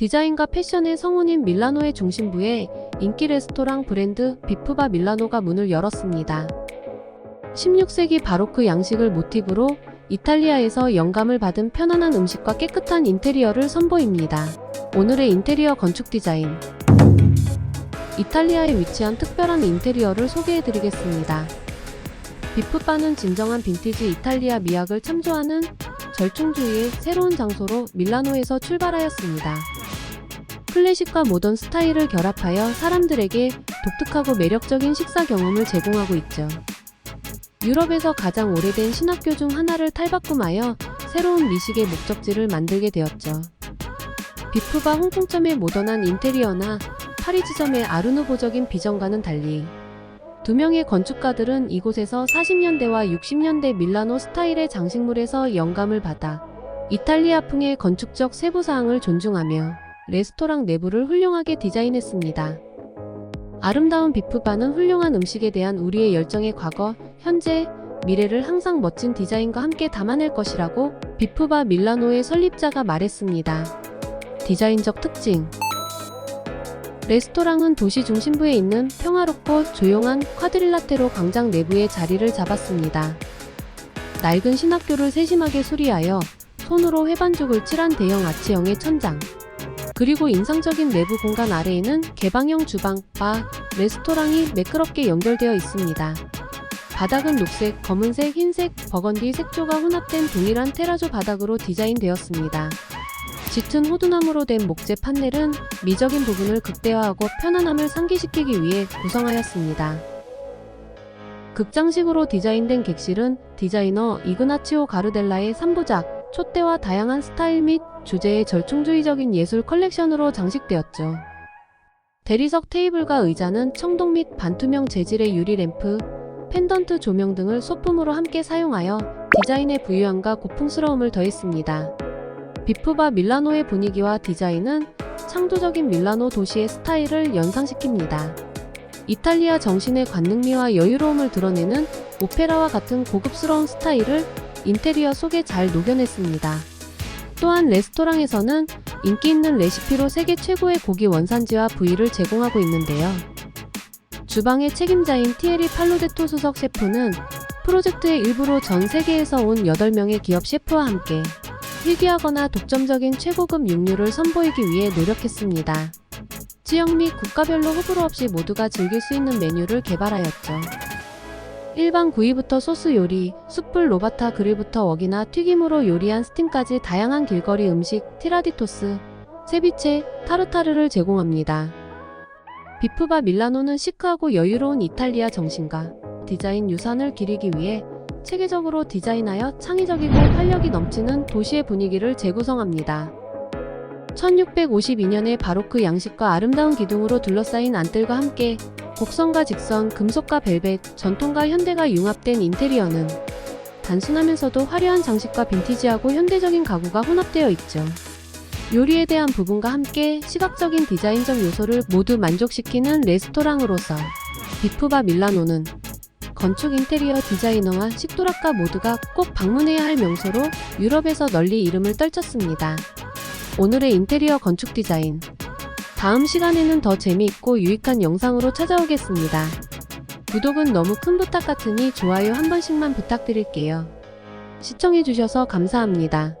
디자인과 패션의 성운인 밀라노의 중심부에 인기 레스토랑 브랜드 비프바 밀라노가 문을 열었습니다. 16세기 바로크 양식을 모티브로 이탈리아에서 영감을 받은 편안한 음식과 깨끗한 인테리어를 선보입니다. 오늘의 인테리어 건축 디자인. 이탈리아에 위치한 특별한 인테리어를 소개해 드리겠습니다. 비프바는 진정한 빈티지 이탈리아 미학을 참조하는 절충주의의 새로운 장소로 밀라노에서 출발하였습니다. 클래식과 모던 스타일을 결합하여 사람들에게 독특하고 매력적인 식사 경험을 제공하고 있죠. 유럽에서 가장 오래된 신학교 중 하나를 탈바꿈하여 새로운 미식의 목적지를 만들게 되었죠. 비프바 홍콩점의 모던한 인테리어나 파리 지점의 아르누보적인 비전과는 달리 두 명의 건축가들은 이곳에서 40년대와 60년대 밀라노 스타일의 장식물에서 영감을 받아 이탈리아풍의 건축적 세부사항을 존중하며 레스토랑 내부를 훌륭하게 디자인했습니다. 아름다운 비프바는 훌륭한 음식에 대한 우리의 열정의 과거, 현재, 미래를 항상 멋진 디자인과 함께 담아낼 것이라고 비프바 밀라노의 설립자가 말했습니다. 디자인적 특징 레스토랑은 도시 중심부에 있는 평화롭고 조용한 쿼드릴라테로 광장 내부에 자리를 잡았습니다. 낡은 신학교를 세심하게 수리하여 손으로 회반죽을 칠한 대형 아치형의 천장, 그리고 인상적인 내부 공간 아래에는 개방형 주방, 바, 레스토랑이 매끄럽게 연결되어 있습니다. 바닥은 녹색, 검은색, 흰색, 버건디 색조가 혼합된 동일한 테라조 바닥으로 디자인되었습니다. 짙은 호두나무로 된 목재 판넬은 미적인 부분을 극대화하고 편안함을 상기시키기 위해 구성하였습니다. 극장식으로 디자인된 객실은 디자이너 이그나치오 가르델라의 3부작, 촛대와 다양한 스타일 및 주제의 절충주의적인 예술 컬렉션으로 장식되었죠. 대리석 테이블과 의자는 청동 및 반투명 재질의 유리 램프, 펜던트 조명 등을 소품으로 함께 사용하여 디자인의 부유함과 고풍스러움을 더했습니다. 비프바 밀라노의 분위기와 디자인은 창조적인 밀라노 도시의 스타일을 연상시킵니다. 이탈리아 정신의 관능미와 여유로움을 드러내는 오페라와 같은 고급스러운 스타일을 인테리어 속에 잘 녹여냈습니다. 또한 레스토랑에서는 인기 있는 레시피로 세계 최고의 고기 원산지와 부위를 제공하고 있는데요. 주방의 책임자인 티에리 팔로데토 수석 셰프는 프로젝트의 일부로 전 세계에서 온 8명의 기업 셰프와 함께 희귀하거나 독점적인 최고급 육류를 선보이기 위해 노력했습니다. 지역 및 국가별로 호불호 없이 모두가 즐길 수 있는 메뉴를 개발하였죠. 일반 구이부터 소스 요리, 숯불 로바타 그릴부터 웍이나 튀김으로 요리한 스팀까지 다양한 길거리 음식, 티라디토스, 세비체, 타르타르를 제공합니다. 비프바 밀라노는 시크하고 여유로운 이탈리아 정신과 디자인 유산을 기리기 위해 체계적으로 디자인하여 창의적이고 활력이 넘치는 도시의 분위기를 재구성합니다. 1652년의 바로크 양식과 아름다운 기둥으로 둘러싸인 안뜰과 함께 곡선과 직선, 금속과 벨벳, 전통과 현대가 융합된 인테리어는 단순하면서도 화려한 장식과 빈티지하고 현대적인 가구가 혼합되어 있죠. 요리에 대한 부분과 함께 시각적인 디자인적 요소를 모두 만족시키는 레스토랑으로서 비프바 밀라노는 건축 인테리어 디자이너와 식도락가 모두가 꼭 방문해야 할 명소로 유럽에서 널리 이름을 떨쳤습니다. 오늘의 인테리어 건축 디자인. 다음 시간에는 더 재미있고 유익한 영상으로 찾아오겠습니다. 구독은 너무 큰 부탁 같으니 좋아요 한 번씩만 부탁드릴게요. 시청해주셔서 감사합니다.